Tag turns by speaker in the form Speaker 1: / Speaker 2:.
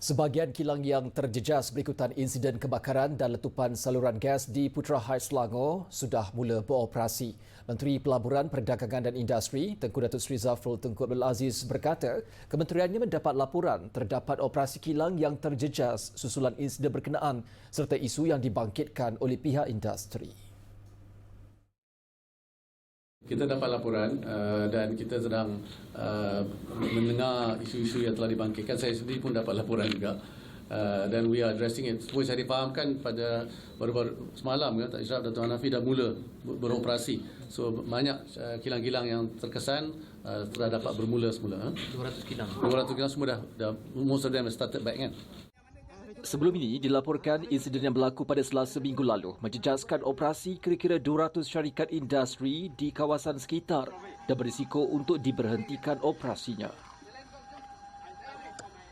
Speaker 1: Sebahagian kilang yang terjejas berikutan insiden kebakaran dan letupan saluran gas di Putra Heights Selangor sudah mula beroperasi. Menteri Pelaburan Perdagangan dan Industri Tengku Datuk Sri Zafrul Tengku Abdul Aziz berkata, kementeriannya mendapat laporan terdapat operasi kilang yang terjejas susulan insiden berkenaan serta isu yang dibangkitkan oleh pihak industri.
Speaker 2: Kita dapat laporan uh, dan kita sedang uh, mendengar isu-isu yang telah dibangkitkan. Saya sendiri pun dapat laporan juga. Uh, dan we are addressing it. Seperti saya difahamkan pada baru-baru semalam ya, Tak Israf Dato' Hanafi dah mula beroperasi. So banyak uh, kilang-kilang yang terkesan uh, telah dapat bermula semula.
Speaker 3: Huh? 200 kilang.
Speaker 2: 200 kilang semua dah, dah most of them started back kan.
Speaker 1: Sebelum ini dilaporkan insiden yang berlaku pada Selasa minggu lalu menjejaskan operasi kira-kira 200 syarikat industri di kawasan sekitar dan berisiko untuk diberhentikan operasinya.